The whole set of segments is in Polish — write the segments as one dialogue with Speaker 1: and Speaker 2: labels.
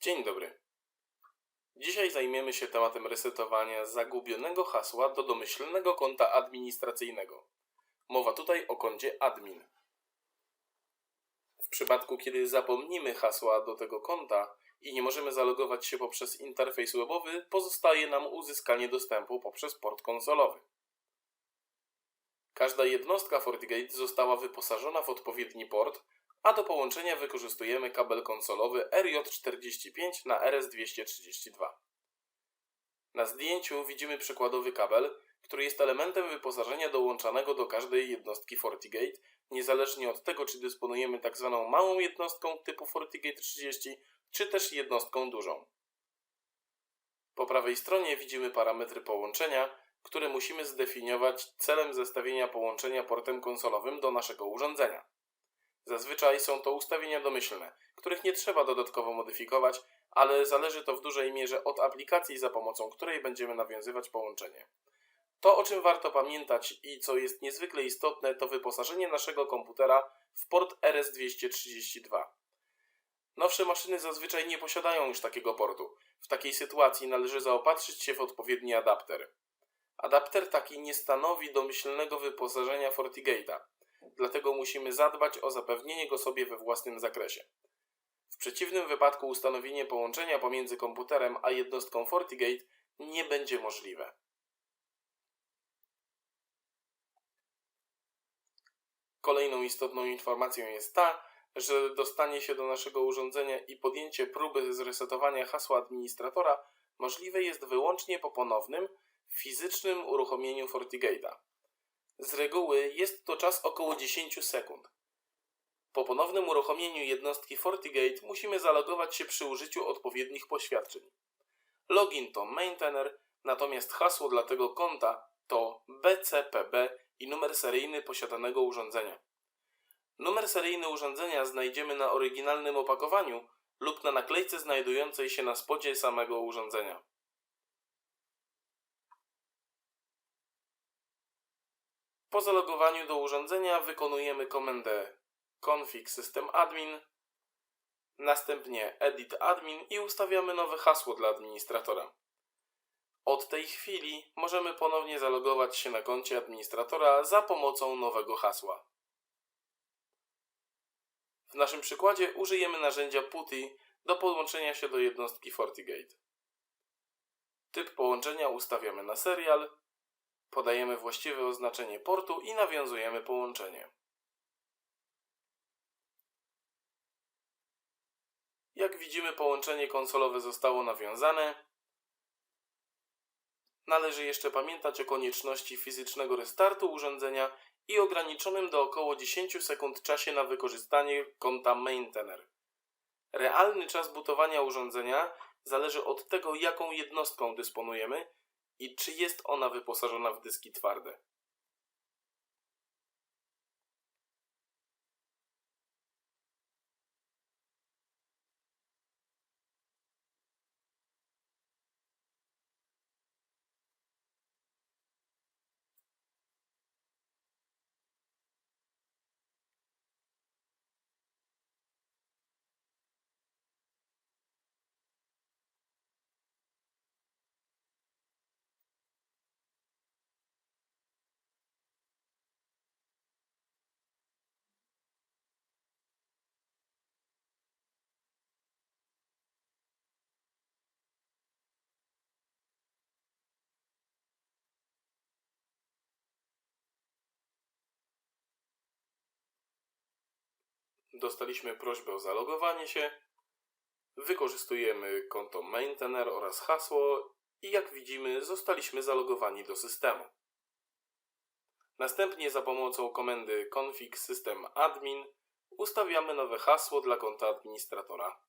Speaker 1: Dzień dobry. Dzisiaj zajmiemy się tematem resetowania zagubionego hasła do domyślnego konta administracyjnego. Mowa tutaj o koncie admin. W przypadku, kiedy zapomnimy hasła do tego konta i nie możemy zalogować się poprzez interfejs webowy, pozostaje nam uzyskanie dostępu poprzez port konsolowy. Każda jednostka FortiGate została wyposażona w odpowiedni port, a do połączenia wykorzystujemy kabel konsolowy RJ45 na RS232. Na zdjęciu widzimy przykładowy kabel, który jest elementem wyposażenia dołączanego do każdej jednostki FortiGate, niezależnie od tego, czy dysponujemy tak zwaną małą jednostką typu FortiGate 30, czy też jednostką dużą. Po prawej stronie widzimy parametry połączenia, które musimy zdefiniować celem zestawienia połączenia portem konsolowym do naszego urządzenia. Zazwyczaj są to ustawienia domyślne, których nie trzeba dodatkowo modyfikować, ale zależy to w dużej mierze od aplikacji, za pomocą której będziemy nawiązywać połączenie. To, o czym warto pamiętać i co jest niezwykle istotne, to wyposażenie naszego komputera w port RS232. Nowsze maszyny zazwyczaj nie posiadają już takiego portu. W takiej sytuacji należy zaopatrzyć się w odpowiedni adapter. Adapter taki nie stanowi domyślnego wyposażenia FortiGate'a, dlatego musimy zadbać o zapewnienie go sobie we własnym zakresie. W przeciwnym wypadku ustanowienie połączenia pomiędzy komputerem a jednostką FortiGate nie będzie możliwe. Kolejną istotną informacją jest ta, że dostanie się do naszego urządzenia i podjęcie próby zresetowania hasła administratora możliwe jest wyłącznie po ponownym, fizycznym uruchomieniu FortiGate'a. Z reguły jest to czas około 10 sekund. Po ponownym uruchomieniu jednostki FortiGate musimy zalogować się przy użyciu odpowiednich poświadczeń. Login to maintainer, natomiast hasło dla tego konta to BCPB i numer seryjny posiadanego urządzenia. Numer seryjny urządzenia znajdziemy na oryginalnym opakowaniu lub na naklejce znajdującej się na spodzie samego urządzenia. Po zalogowaniu do urządzenia wykonujemy komendę config system admin, następnie edit admin i ustawiamy nowe hasło dla administratora. Od tej chwili możemy ponownie zalogować się na koncie administratora za pomocą nowego hasła. W naszym przykładzie użyjemy narzędzia PuTTY do podłączenia się do jednostki FortiGate. Typ połączenia ustawiamy na serial, podajemy właściwe oznaczenie portu i nawiązujemy połączenie. Jak widzimy, połączenie konsolowe zostało nawiązane. Należy jeszcze pamiętać o konieczności fizycznego restartu urządzenia i ograniczonym do około 10 sekund czasie na wykorzystanie konta maintainer. Realny czas butowania urządzenia zależy od tego, jaką jednostką dysponujemy i czy jest ona wyposażona w dyski twarde. Dostaliśmy prośbę o zalogowanie się. Wykorzystujemy konto maintainer oraz hasło i jak widzimy zostaliśmy zalogowani do systemu. Następnie za pomocą komendy config system admin ustawiamy nowe hasło dla konta administratora.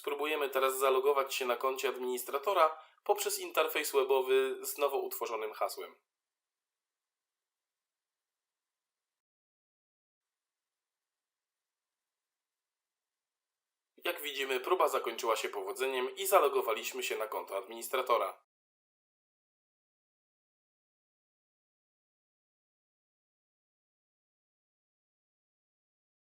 Speaker 1: Spróbujemy teraz zalogować się na koncie administratora poprzez interfejs webowy z nowo utworzonym hasłem. Jak widzimy, próba zakończyła się powodzeniem i zalogowaliśmy się na konto administratora.